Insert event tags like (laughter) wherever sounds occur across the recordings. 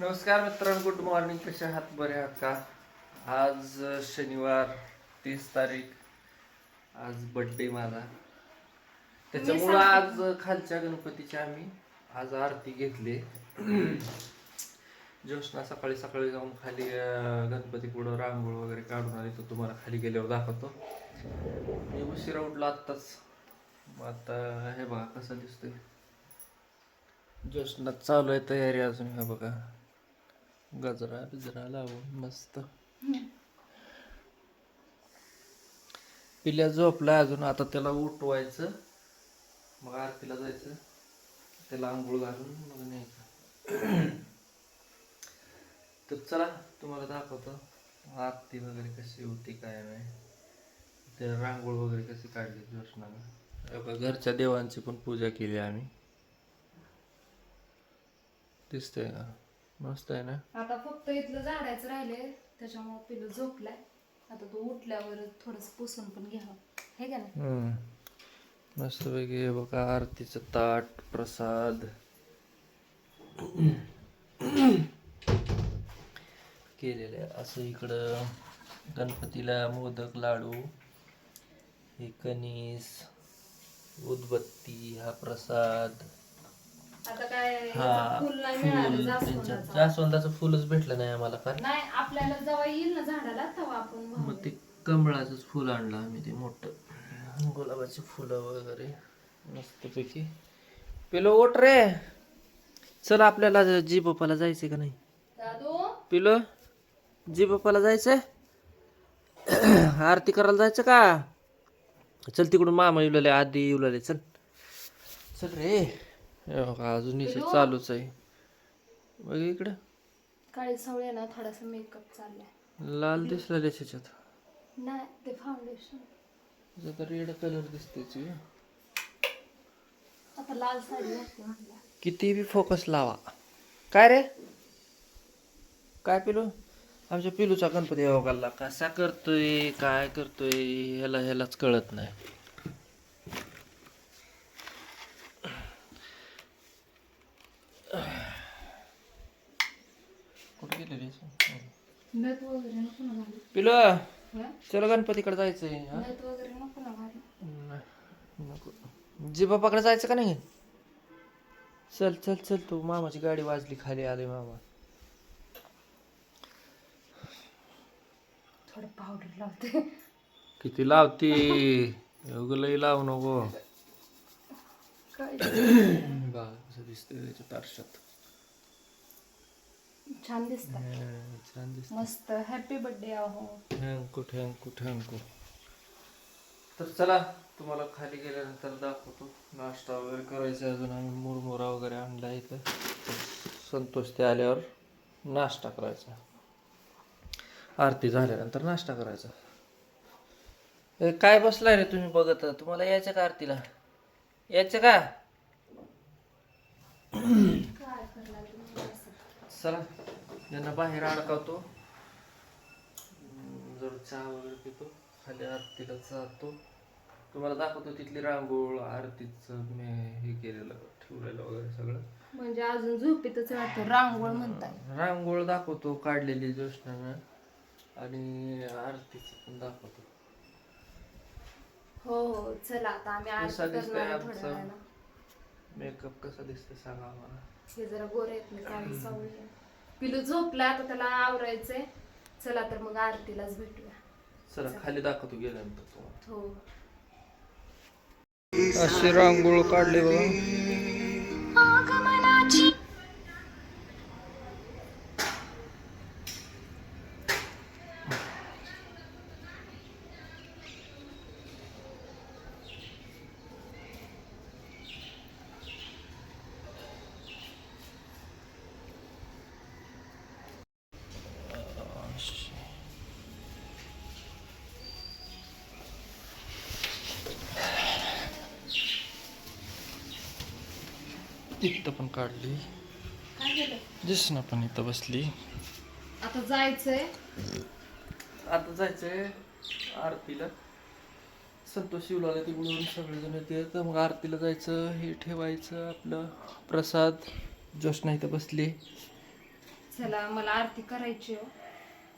नमस्कार मित्रांनो good morning कसे आहात? बरे आहात का? आज शनिवार तीस तारीख. आज बर्थडे माझा. त्याच्यामुळं आज खालच्या गणपतीची आम्ही आज आरती घेतली. (clears throat) ज्योष्णा सकाळी सकाळी जाऊन खाली गणपती पुढं रांगोळ वगैरे काढून आली. तो तुम्हाला खाली गेल्यावर दाखवतो. मी उशिरा उठलो आत्ताच. आता हे बघा कसं दिसतंय. ज्योष्णा चालू आहे तयारी अजून हे बघा. गजरा बिजरा लावून मस्त. पिल्या झोपला अजून आता त्याला उठवायचं. मग आरतीला जायचं. त्याला आंघोळ घालून मग न्यायचं. तर चला तुम्हाला दाखवतो. आरती वगैरे कशी होती काय नाही. ते रांगोळ वगैरे कशी काढली दर्शनाला घरच्या देवांची पण पूजा केली आम्ही. दिसतंय का? मस्त आहे ना. आता फक्त इथलं झाडायचं राहिले त्याच्यामुळे पिलं झोपलाय. आता तो उठल्यावर थोडस पुसून पण घ्यावं. हे का हम्म. मस्तपैकी हे बघा आरतीचं ताट प्रसाद. केलेलं आहे. असं इकडं गणपतीला मोदक लाडू हे कणीस उदबत्ती हा प्रसाद. आता काय हा याचं फुल नाही मिळालं फुल त्यांच्या जास्वंदाचं. जास्वंदाचं फुलच भेटलं नाही आम्हाला फार नाही आपल्याला जेव्हा येईल ना झाडाला तेव्हा आपण मग. ते कमळाचंच फुल आणलं आम्ही ते मोठं. गुलाबाची फुलं वगैरे मस्तपैकी. पिलो ओट रे. चल आपल्याला जी बाप्पाला जायचंय का नाही? दादू? पिलो जी बाप्पाला जायचंय? आरती करायला जायचं का? चल तिकडून मामा येऊ लागले आधी येऊ लागले. चल. चल रे. अजून चालूच आहे. बघ इकडं. काळी सावळी आहे ना थोडासा मेकअप चाललाय. लाल दिसला त्याच्यात. नाही ते फाउंडेशन रेड कलर दिसते आता लाल साडी किती बी फोकस लावा. काय रे? काय पिलू? आमच्या पिलूचा गणपती योगाला कसा करतोय काय करतोय ह्याला ह्यालाच कळत नाही कुठे गेले नथ वगैरे नको ना घालू पिलू? चल गणपतीकडे जायचंय. नको ना घालू नाही, नको. जी बापाकडे जायचं का नाही? चल चल चल तू. मामाची गाडी वाजली खाली आले मामा. थोडं पावडर लावते. किती लावती? एवढं लई लावू नको. काय? दिसतंय त्याच्या तारशात. छान दिसत हं, छान दिसत मस्त. हॅपी बर्थडे अहो thank you thank you thank you तर चला तुम्हाला खाली गेल्यानंतर दाखवतो. नाश्ता वगैरे करायचा अजून. आम्ही मुरमुरा वगैरे आणला इथं. संतोष ते आल्यावर नाश्ता करायचा. आरती झाल्यानंतर नाश्ता करायचा. ए, काय बसलाय रे तुम्ही बघत? तुम्हाला यायचं का आरतीला? यायचं का? काय? चला यांना बाहेर अडकावतो जर चहा वगैरे पितो खाली आरतीला जातो. तुम्हाला दाखवतो तिथली रांगोळ आरतीचं मी हे केलेलं ठेवलेलं वगैरे सगळं. म्हणजे अजून झोपेतच राहतं रांगोळ म्हणतात रांगोळ दाखवतो काढलेली ज्योष्णानं आणि आरतीचं पण दाखवतो. हो हो चला आता आम्ही कसा आरती दिसतोय करणार? थोड्या वेळानं. मेकअप कसा दिसतं सांगा आम्हाला. हे जरा गोरे आहेत ना काळी सावळी आहे. पिलू झोपला आता त्याला आवरायचंय. चला तर मग आरतीलाच भेटूया. चला. खाली दाखवतो गेल्यानंतर तुम्हाला. हो. अशी रांगोळ काढली बघा. इथं पण काढली. दिसना पण इथं बसली. आता जायचंय. आता जायचंय आरतीला. संतोष शिवलाला तिकडून सगळेजण येते. तर मग आरतीला जायचं हे ठेवायचं आपलं प्रसाद. ज्योष्णा इथं बसली. चला मला आरती करायची आहे.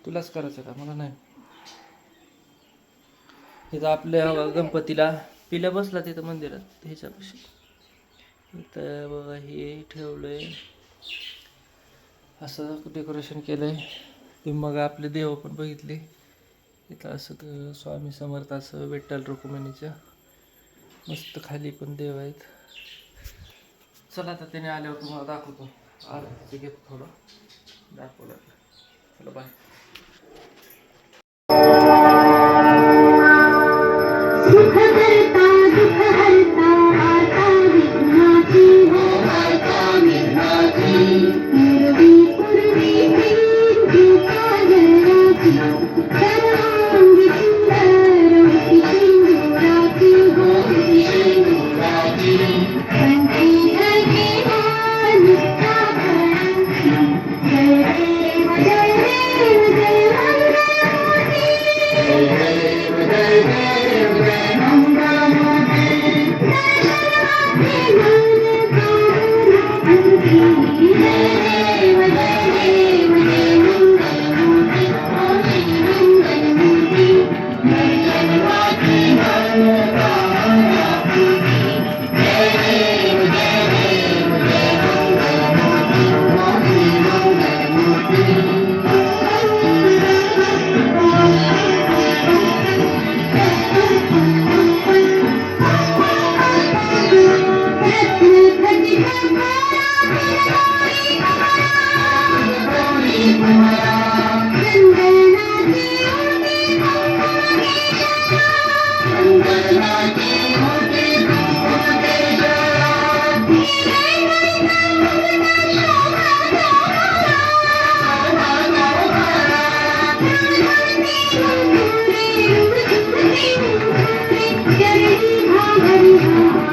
तुलाच करायचं का? मला नाही. इथं आपल्या गणपतीला. पिल्या बसला तिथं मंदिरात ह्याच्यापाशी. तर बघा हे ठेवलंय. असं डेकोरेशन केलंय. तुम्ही मग आपले देव पण बघितले. इथं असं स्वामी समर्थ असं विठ्ठल रुक्मिणीचं. मस्त खाली पण देव आहेत. चला आता त्याने आल्यावर तुम्हाला दाखवतो. आरतीचं घेतो थोडं. दाखवलं. चला बाय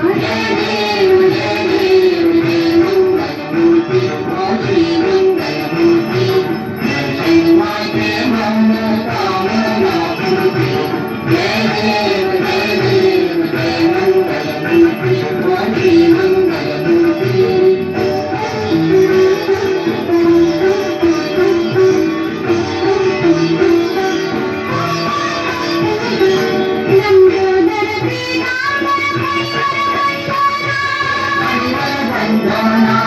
nói Thank you.